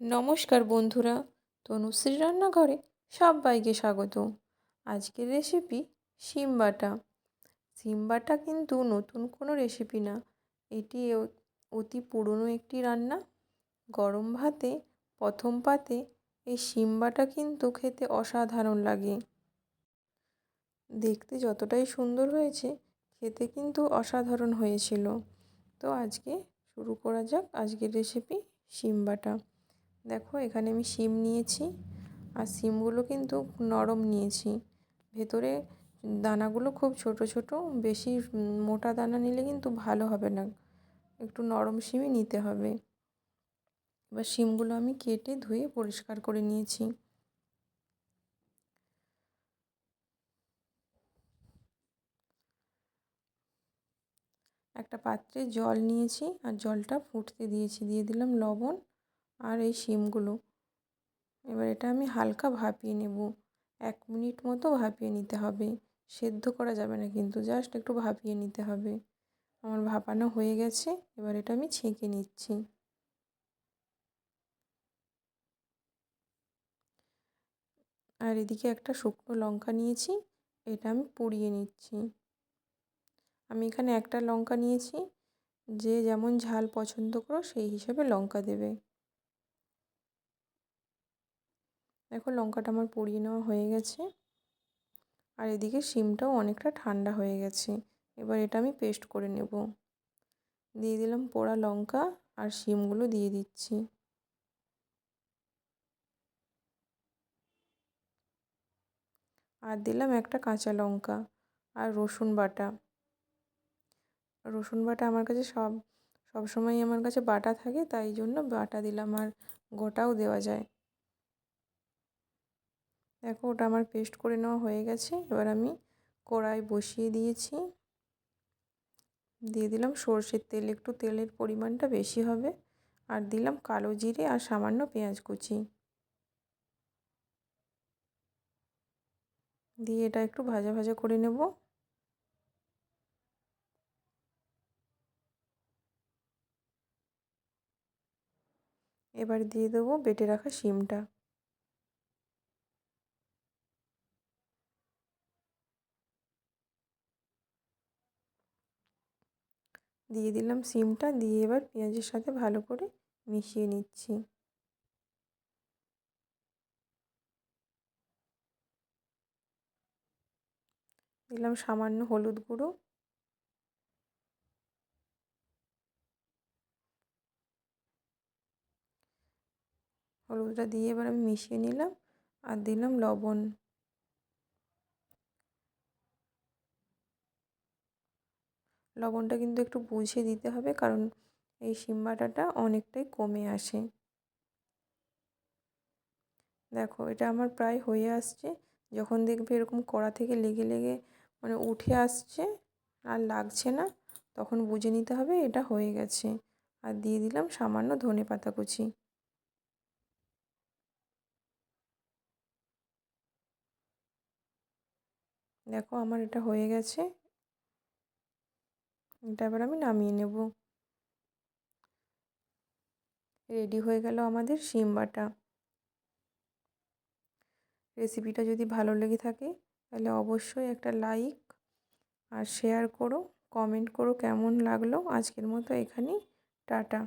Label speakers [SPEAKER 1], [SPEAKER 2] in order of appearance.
[SPEAKER 1] নমস্কার বন্ধুরা তনুশ্রী রান্নাঘরে সবাইকে স্বাগত। আজকের রেসিপি শিম বাটা। শিম বাটা কিন্তু নতুন কোনো রেসিপি না। এটি অতি পুরনো একটি রান্না। গরম ভাতে, প্রথম পাতে এই শিম বাটা কিন্তু খেতে অসাধারণ লাগে। দেখতে যতটাই সুন্দর হয়েছে, খেতে কিন্তু অসাধারণ হয়েছিল। তো আজকে শুরু করা যাক আজকের রেসিপি শিম বাটা। দেখো, এখানে আমি শিম নিয়েছি আর শিমগুলো কিন্তু নরম নিয়েছি। ভেতরে দানাগুলো খুব ছোট ছোট, বেশি মোটা দানা নিলে কিন্তু ভালো হবে না। একটু নরম শিমই নিতে হবে। এবার শিমগুলো আমি কেটে ধুয়ে পরিষ্কার করে নিয়েছি। একটা পাত্রে জল নিয়েছি আর জলটা ফুটতে দিয়েছি। দিয়ে দিলাম লবণ। আর এই শিমগুলো। এবার এটা আমি হালকা ভাপিয়ে নেব। এক মিনিট মতো ভাপিয়ে নিতে হবে। সেদ্ধ করা যাবে না কিন্তু, জাস্ট একটু ভাপিয়ে নিতে হবে। আমার ভাপানো হয়ে গেছে, এবার এটা আমি ছেঁকে নিচ্ছি। আর এদিকে একটা শুকনো লঙ্কা নিয়েছি, এটা আমি পুড়িয়ে নিচ্ছি। আমি এখানে একটা লঙ্কা নিয়েছি, যে যেমন ঝাল পছন্দ করো, সেই হিসেবে লঙ্কা দেবে। দেখো লঙ্কাটা আমার পুড়িয়ে নেওয়া হয়ে গেছে। আর এদিকে শিমটাও অনেকটা ঠান্ডা হয়ে গেছে। এবার এটা আমি পেস্ট করে নেব। দিয়ে দিলাম পোড়া লঙ্কা আর শিমগুলো দিয়ে দিচ্ছি। আর দিলাম একটা কাঁচা লঙ্কা আর রসুন বাটা। রসুন বাটা আমার কাছে সব সবসময় আমার কাছে বাটা থাকে, তাই জন্য বাটা দিলাম আর গোটাও দেওয়া যায়। দেখো ওটা আমার পেস্ট করে নেওয়া হয়ে গেছে। এবার আমি কড়াই বসিয়ে দিয়েছি। দিয়ে দিলাম সর্ষের তেল, একটু তেলের পরিমাণটা বেশি হবে। আর দিলাম কালো জিরে আর সামান্য পেঁয়াজ কুচি। দিয়ে এটা একটু ভাজা ভাজা করে নেব। এবার দিয়ে দেবো বেটে রাখা শিমটা। দিয়ে দিলাম সিমটা, দিয়ে এবার পেঁয়াজের সাথে ভালো করে মিশিয়ে নিচ্ছি। দিলাম সামান্য হলুদ গুঁড়ো। হলুদটা দিয়ে এবার আমি মিশিয়ে নিলাম আর দিলাম লবণ। লবণটা কিন্তু একটু বুঝে দিতে হবে, কারণ এই শিম বাটাটা অনেকটাই কমে আসে। দেখো, এটা আমার প্রায় হয়ে আসছে। যখন দেখবে এরকম কড়া থেকে লেগে লেগে মানে উঠে আসছে আর লাগছে না, তখন বুঝে নিতে হবে এটা হয়ে গেছে। আর দিয়ে দিলাম সামান্য ধনে পাতা কুচি। দেখো, আমার এটা হয়ে গেছে। এটা এবার আমি নামিয়ে নেব। রেডি হয়ে গেল আমাদের শিম বাটা। রেসিপিটা যদি ভালো লেগে থাকে, তাহলে অবশ্যই একটা লাইক আর শেয়ার করো, কমেন্ট করো কেমন লাগল। আজকের মতো এখানেই, টাটা।